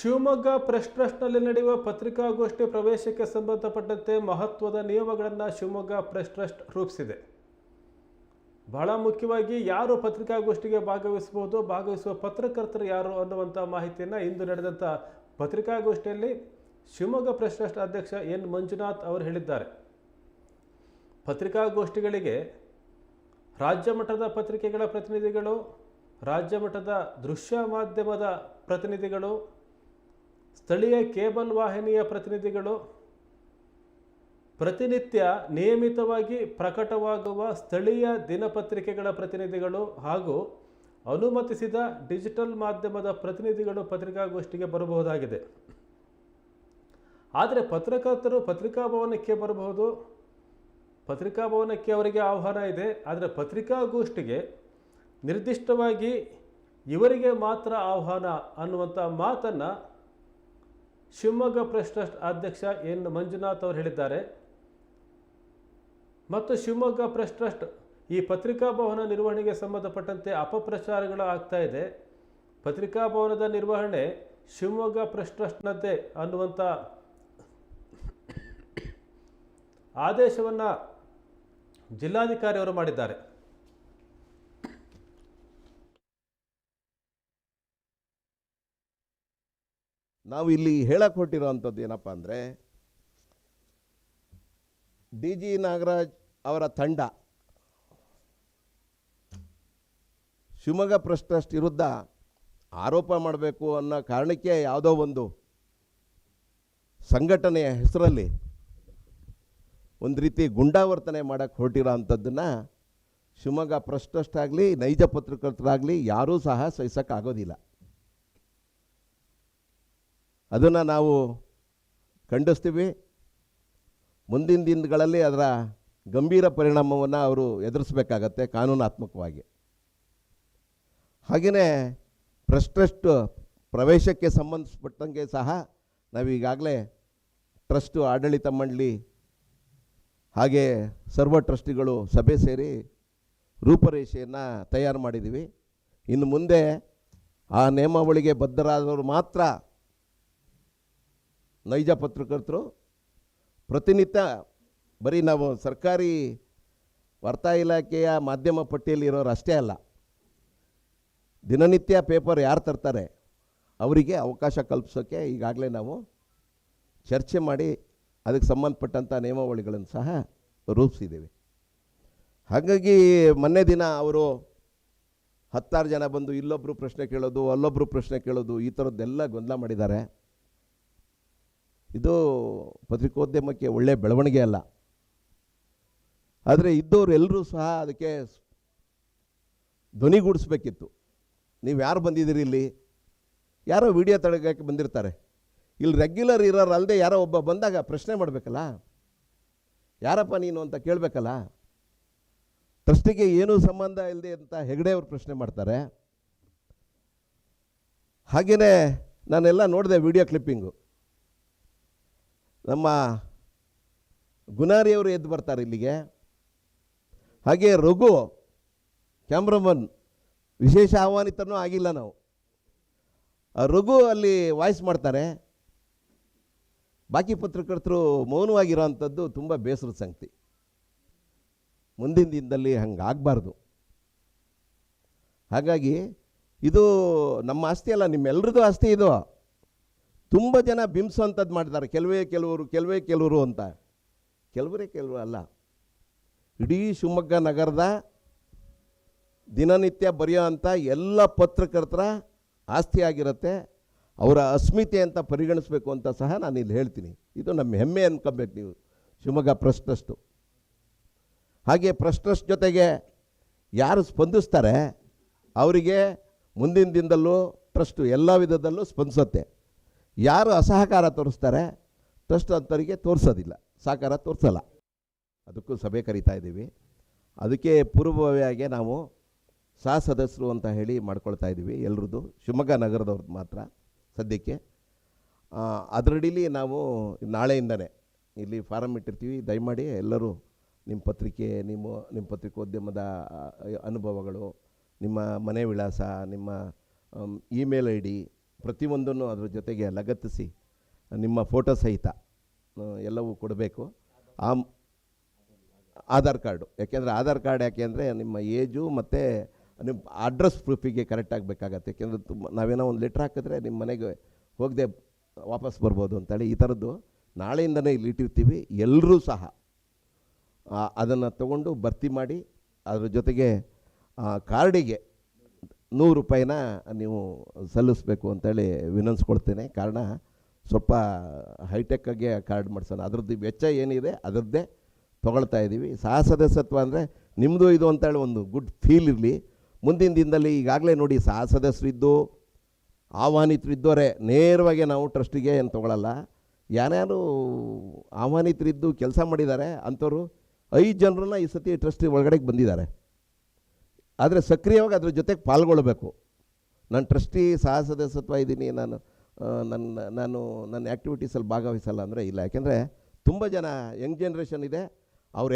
Shivamogga press ಟ್ರಸ್ಟ್ನಲ್ಲಿ ನಡೆಯುವ ಪತ್ರಿಕಾಗೋಷ್ಠಿ ಪ್ರವೇಶಕ್ಕೆ ಸಂಬಂಧಪಟ್ಟಂತೆ ಮಹತ್ವದ ನಿಯಮಗಳನ್ನು ಶಿವಮೊಗ್ಗ ಪ್ರೆಸ್ ಟ್ರಸ್ಟ್ ರೂಪಿಸಿದೆ. ಬಹಳ ಮುಖ್ಯವಾಗಿ ಯಾರು ಪತ್ರಿಕಾಗೋಷ್ಠಿಗೆ ಭಾಗವಹಿಸಬಹುದು, ಭಾಗವಹಿಸುವ ಪತ್ರಕರ್ತರು ಯಾರು ಅನ್ನುವಂಥ ಮಾಹಿತಿಯನ್ನು ಇಂದು ನಡೆದಂಥ ಪತ್ರಿಕಾಗೋಷ್ಠಿಯಲ್ಲಿ ಶಿವಮೊಗ್ಗ ಪ್ರೆಸ್ ಟ್ರಸ್ಟ್ ಅಧ್ಯಕ್ಷ ಎನ್. ಮಂಜುನಾಥ್ ಅವರು ಹೇಳಿದ್ದಾರೆ. ಪತ್ರಿಕಾಗೋಷ್ಠಿಗಳಿಗೆ ರಾಜ್ಯ ಮಟ್ಟದ ಪತ್ರಿಕೆಗಳ ಪ್ರತಿನಿಧಿಗಳು, ರಾಜ್ಯ ಮಟ್ಟದ ದೃಶ್ಯ ಮಾಧ್ಯಮದ ಪ್ರತಿನಿಧಿಗಳು ಸ್ಥಳೀಯ ಕೇಬಲ್ ವಾಹಿನಿಯ ಪ್ರತಿನಿಧಿಗಳು ಪ್ರತಿನಿತ್ಯ ನಿಯಮಿತವಾಗಿ ಪ್ರಕಟವಾಗುವ ಸ್ಥಳೀಯ ದಿನಪತ್ರಿಕೆಗಳ ಪ್ರತಿನಿಧಿಗಳು ಹಾಗೂ ಅನುಮತಿಸಿದ ಡಿಜಿಟಲ್ ಮಾಧ್ಯಮದ ಪ್ರತಿನಿಧಿಗಳು ಪತ್ರಿಕಾಗೋಷ್ಠಿಗೆ ಬರಬಹುದಾಗಿದೆ. ಆದರೆ ಪತ್ರಕರ್ತರು ಪತ್ರಿಕಾ ಭವನಕ್ಕೆ ಬರಬಹುದು. ಪತ್ರಿಕಾ ಭವನಕ್ಕೆ ಅವರಿಗೆ ಆಹ್ವಾನ ಇದೆ. ಆದರೆ ಪತ್ರಿಕಾಗೋಷ್ಠಿಗೆ ನಿರ್ದಿಷ್ಟವಾಗಿ ಇವರಿಗೆ ಮಾತ್ರ ಆಹ್ವಾನ ಅನ್ನುವಂಥ ಮಾತನ್ನು ಶಿವಮೊಗ್ಗ ಪ್ರೆಸ್ ಟ್ರಸ್ಟ್ ಅಧ್ಯಕ್ಷ ಎನ್ ಮಂಜುನಾಥ್ ಅವರು ಹೇಳಿದ್ದಾರೆ. ಮತ್ತು ಶಿವಮೊಗ್ಗ ಪ್ರೆಸ್ ಟ್ರಸ್ಟ್ ಈ ಪತ್ರಿಕಾ ಭವನ ನಿರ್ವಹಣೆಗೆ ಸಂಬಂಧಪಟ್ಟಂತೆ ಅಪಪ್ರಚಾರಗಳು ಆಗ್ತಾ ಇದೆ. ಪತ್ರಿಕಾ ಭವನದ ನಿರ್ವಹಣೆ ಶಿವಮೊಗ್ಗ ಪ್ರೆಸ್ ಟ್ರಸ್ಟ್ನದ್ದೇ ಅನ್ನುವಂಥ ಆದೇಶವನ್ನು ಜಿಲ್ಲಾಧಿಕಾರಿಯವರು ಮಾಡಿದ್ದಾರೆ. ನಾವು ಇಲ್ಲಿ ಹೇಳಕ್ಕೆ ಹೊರಟಿರೋವಂಥದ್ದು ಏನಪ್ಪ ಅಂದರೆ, ಡಿ ಜಿ ನಾಗರಾಜ್ ಅವರ ತಂಡ ಶಿವಮೊಗ್ಗ ಟ್ರಸ್ಟ್ ವಿರುದ್ಧ ಆರೋಪ ಮಾಡಬೇಕು ಅನ್ನೋ ಕಾರಣಕ್ಕೆ ಯಾವುದೋ ಒಂದು ಸಂಘಟನೆಯ ಹೆಸರಲ್ಲಿ ಒಂದು ರೀತಿ ಗುಂಡಾವರ್ತನೆ ಮಾಡೋಕ್ಕೆ ಹೊರಟಿರೋ ಅಂಥದ್ದನ್ನು ಶಿವಮೊಗ್ಗ ಆಗಲಿ, ನೈಜ ಪತ್ರಕರ್ತರಾಗಲಿ ಯಾರೂ ಸಹ ಸಹಿಸೋಕ್ಕಾಗೋದಿಲ್ಲ ಅದನ್ನು ನಾವು ಖಂಡಿಸ್ತೀವಿ. ಮುಂದಿನ ದಿನಗಳಲ್ಲಿ ಅದರ ಗಂಭೀರ ಪರಿಣಾಮವನ್ನು ಅವರು ಎದುರಿಸಬೇಕಾಗತ್ತೆ ಕಾನೂನಾತ್ಮಕವಾಗಿ. ಹಾಗೆಯೇ ಟ್ರಸ್ಟ್ ಪ್ರವೇಶಕ್ಕೆ ಸಂಬಂಧಿಸ್ಪಟ್ಟಂಗೆ ಸಹ ನಾವೀಗಾಗಲೇ ಟ್ರಸ್ಟು ಆಡಳಿತ ಮಂಡಳಿ ಹಾಗೆ ಸರ್ವ ಟ್ರಸ್ಟಿಗಳು ಸಭೆ ಸೇರಿ ರೂಪರೇಷೆಯನ್ನು ತಯಾರು ಮಾಡಿದ್ದೀವಿ ಇನ್ನು ಮುಂದೆ ಆ ನಿಯಮಾವಳಿಗೆ ಬದ್ಧರಾದವರು ಮಾತ್ರ ನೈಜ ಪತ್ರಕರ್ತರು. ಪ್ರತಿನಿತ್ಯ ಬರೀ ನಾವು ಸರ್ಕಾರಿ ವಾರ್ತಾ ಇಲಾಖೆಯ ಮಾಧ್ಯಮ ಪಟ್ಟಿಯಲ್ಲಿ ಇರೋರು ಅಷ್ಟೇ ಅಲ್ಲ. ದಿನನಿತ್ಯ ಪೇಪರ್ ಯಾರು ತರ್ತಾರೆ? ಅವರಿಗೆ ಅವಕಾಶ ಕಲ್ಪಿಸೋಕ್ಕೆ ಈಗಾಗಲೇ ನಾವು ಚರ್ಚೆ ಮಾಡಿ ಅದಕ್ಕೆ ಸಂಬಂಧಪಟ್ಟಂಥ ನಿಯಮಾವಳಿಗಳನ್ನು ಸಹ ರೂಪಿಸಿದ್ದೀವಿ. ಹಾಗಾಗಿ ಮೊನ್ನೆ ದಿನ ಅವರು ಹತ್ತಾರು ಜನ ಬಂದು ಇಲ್ಲೊಬ್ಬರು ಪ್ರಶ್ನೆ ಕೇಳೋದು ಅಲ್ಲೊಬ್ಬರು ಪ್ರಶ್ನೆ ಕೇಳೋದು, ಈ ಥರದ್ದೆಲ್ಲ ಗೊಂದಲ ಮಾಡಿದ್ದಾರೆ. ಇದು ಪತ್ರಿಕೋದ್ಯಮಕ್ಕೆ ಒಳ್ಳೆಯ ಬೆಳವಣಿಗೆ ಅಲ್ಲ. ಆದರೆ ಇದ್ದವ್ರು ಎಲ್ಲರೂ ಸಹ ಅದಕ್ಕೆ ಧ್ವನಿಗೂಡಿಸ್ಬೇಕಿತ್ತು. ನೀವು ಯಾರು ಬಂದಿದ್ದೀರಿ ಇಲ್ಲಿ? ಯಾರೋ ವಿಡಿಯೋ ತಡೆಗಕ್ಕೆ ಬಂದಿರ್ತಾರೆ. ಇಲ್ಲಿ ರೆಗ್ಯುಲರ್ ಇರೋರು ಅಲ್ಲದೆ ಯಾರೋ ಒಬ್ಬ ಬಂದಾಗ ಪ್ರಶ್ನೆ ಮಾಡಬೇಕಲ್ಲ? ಯಾರಪ್ಪ ನೀನು ಅಂತ ಕೇಳಬೇಕಲ್ಲ? ಟ್ರಸ್ಟಿಗೆ ಏನೂ ಸಂಬಂಧ ಇಲ್ಲದೆ ಅಂತ ಹೆಗಡೆ ಅವರು ಪ್ರಶ್ನೆ ಮಾಡ್ತಾರೆ. ಹಾಗೆಯೇ ನಾನೆಲ್ಲ ನೋಡಿದೆ ವಿಡಿಯೋ ಕ್ಲಿಪ್ಪಿಂಗು ನಮ್ಮ ಗುನಾರಿಯವರು ಎದ್ದು ಬರ್ತಾರೆ ಇಲ್ಲಿಗೆ. ಹಾಗೆ ರಘು, ಕ್ಯಾಮ್ರಾಮನ್, ವಿಶೇಷ ಆಹ್ವಾನಿತನೂ ಆಗಿಲ್ಲ ನಾವು. ಆ ರಘು ಅಲ್ಲಿ ವಾಯ್ಸ್ ಮಾಡ್ತಾರೆ. ಬಾಕಿ ಪತ್ರಕರ್ತರು ಮೌನವಾಗಿರೋ ಅಂಥದ್ದು ತುಂಬ ಬೇಸರದ ಸಂಗತಿ. ಮುಂದಿನ ದಿನದಲ್ಲಿ ಹಂಗೆ ಆಗಬಾರ್ದು ಹಾಗಾಗಿ ಇದು ನಮ್ಮ ಆಸ್ತಿ ಅಲ್ಲ ನಿಮ್ಮೆಲ್ಲರದ್ದು ಆಸ್ತಿ ಇದು. ತುಂಬ ಜನ ಬಿಂಬಿಸುವಂಥದ್ದು ಮಾಡ್ತಾರೆ ಕೆಲವೇ ಕೆಲವರು ಕೆಲವೇ ಕೆಲವರು ಅಂತ. ಕೆಲವರೇ ಕೆಲವರು ಅಲ್ಲ. ಇಡೀ ಶಿವಮೊಗ್ಗ ನಗರದ ದಿನನಿತ್ಯ ಬರೆಯೋವಂಥ ಎಲ್ಲ ಪತ್ರಕರ್ತರ ಆಸ್ತಿ ಆಗಿರುತ್ತೆ. ಅವರ ಅಸ್ಮಿತೆ ಅಂತ ಪರಿಗಣಿಸಬೇಕು ಅಂತ ಸಹ ನಾನು ಇಲ್ಲಿ ಹೇಳ್ತೀನಿ. ಇದು ನಮ್ಮ ಹೆಮ್ಮೆ ಅನ್ಕೋಬೇಕು ನೀವು. ಶಿವಮೊಗ್ಗ ಪ್ರಶ್ನಷ್ಟು. ಹಾಗೆ ಪ್ರೆಸ್ ಜೊತೆಗೆ ಯಾರು ಸ್ಪಂದಿಸ್ತಾರೆ, ಅವರಿಗೆ ಮುಂದಿನ ದಿನದಲ್ಲೂ ಟ್ರಸ್ಟು ಎಲ್ಲ ವಿಧದಲ್ಲೂ ಸ್ಪಂದಿಸುತ್ತೆ. ಯಾರು ಅಸಹಕಾರ ತೋರಿಸ್ತಾರೆ ಟ್ರಸ್ಟ್ ಅಂಥವರಿಗೆ ತೋರಿಸೋದಿಲ್ಲ. ಸಹಕಾರ ತೋರಿಸಲ್ಲ. ಅದಕ್ಕೂ ಸಭೆ ಕರಿತಾ ಇದ್ದೀವಿ. ಅದಕ್ಕೆ ಪೂರ್ವಭಾವಿಯಾಗಿ ನಾವು ಸಹ ಸದಸ್ಯರು ಅಂತ ಹೇಳಿ ಮಾಡ್ಕೊಳ್ತಾ ಇದ್ದೀವಿ ಎಲ್ರದ್ದು. ಶಿವಮೊಗ್ಗ ನಗರದವ್ರದ್ದು ಮಾತ್ರ ಸದ್ಯಕ್ಕೆ. ಅದರಡಿಲಿ ನಾವು ನಾಳೆಯಿಂದನೇ ಇಲ್ಲಿ ಫಾರಮ್ ಇಟ್ಟಿರ್ತೀವಿ. ದಯಮಾಡಿ ಎಲ್ಲರೂ ನಿಮ್ಮ ಪತ್ರಿಕೆ, ನಿಮ್ಮ ನಿಮ್ಮ ಪತ್ರಿಕೋದ್ಯಮದ ಅನುಭವಗಳು, ನಿಮ್ಮ ಮನೆ ವಿಳಾಸ, ನಿಮ್ಮ ಇಮೇಲ್ ಐ ಡಿ ಪ್ರತಿಯೊಂದನ್ನು ಅದ್ರ ಜೊತೆಗೆ ಲಗತ್ತಿಸಿ ನಿಮ್ಮ ಫೋಟೋ ಸಹಿತ ಎಲ್ಲವೂ ಕೊಡಬೇಕು. ಆ ಆಧಾರ್ ಕಾರ್ಡು. ಯಾಕೆಂದರೆ ಆಧಾರ್ ಕಾರ್ಡ್ ಯಾಕೆ ಅಂದರೆ ನಿಮ್ಮ ಏಜು ಮತ್ತು ನಿಮ್ಮ ಅಡ್ರೆಸ್ ಪ್ರೂಫಿಗೆ ಕರೆಕ್ಟ್ ಆಗಬೇಕಾಗತ್ತೆ. ಯಾಕೆಂದರೆ ತುಂಬ, ನಾವೇನೋ ಒಂದು ಲೆಟ್ರ್ ಹಾಕಿದ್ರೆ ನಿಮ್ಮ ಮನೆಗೆ ಹೋಗದೆ ವಾಪಸ್ ಬರ್ಬೋದು ಅಂತೇಳಿ ಈ ಥರದ್ದು ನಾಳೆಯಿಂದನೇ ಇಲ್ಲಿ ಇಟ್ಟಿರ್ತೀವಿ. ಎಲ್ಲರೂ ಸಹ ಅದನ್ನು ತಗೊಂಡು ಭರ್ತಿ ಮಾಡಿ ಅದ್ರ ಜೊತೆಗೆ ಕಾರ್ಡಿಗೆ ನೂರು ರೂಪಾಯಿನ ನೀವು ಸಲ್ಲಿಸಬೇಕು ಅಂತೇಳಿ ವಿನಂತಿಸ್ಕೊಳ್ತೇನೆ ಕಾರಣ ಸ್ವಲ್ಪ ಹೈಟೆಕ್ಕಾಗೆ ಕಾರ್ಡ್ ಮಾಡಿಸೋಣ. ಅದ್ರದ್ದು ವೆಚ್ಚ ಏನಿದೆ ಅದರದ್ದೇ ತೊಗೊಳ್ತಾ ಇದ್ದೀವಿ. ಸಹ ಸದಸ್ಯತ್ವ ಅಂದರೆ ನಿಮ್ಮದು ಇದು ಅಂತೇಳಿ ಒಂದು ಗುಡ್ ಫೀಲ್ ಇರಲಿ. ಮುಂದಿನ ದಿನದಲ್ಲಿ ಈಗಾಗಲೇ ನೋಡಿ ಸಹ ಸದಸ್ಯರಿದ್ದು, ಆಹ್ವಾನಿತರಿದ್ದವರೇ ನೇರವಾಗಿ ನಾವು ಟ್ರಸ್ಟಿಗೆ ಏನು ತೊಗೊಳಲ್ಲ. ಯಾರ್ಯಾರು ಆಹ್ವಾನಿತರಿದ್ದು ಕೆಲಸ ಮಾಡಿದ್ದಾರೆ ಅಂಥವ್ರು ಐದು ಜನರನ್ನ ಈ ಸತಿ ಟ್ರಸ್ಟಿ ಒಳಗಡೆಗೆ ಬಂದಿದ್ದಾರೆ. ಆದರೆ ಸಕ್ರಿಯವಾಗಿ ಅದ್ರ ಜೊತೆಗೆ ಪಾಲ್ಗೊಳ್ಬೇಕು. ನಾನು ಟ್ರಸ್ಟಿ ಸಹ ಸದಸ್ಯತ್ವ ಇದ್ದೀನಿ, ನಾನು ನನ್ನ ನಾನು ನನ್ನ ಆ್ಯಕ್ಟಿವಿಟೀಸಲ್ಲಿ ಭಾಗವಹಿಸಲ್ಲ ಅಂದರೆ ಇಲ್ಲ. ಯಾಕೆಂದರೆ ತುಂಬ ಜನ ಯಂಗ್ ಜನ್ರೇಷನ್ ಇದೆ.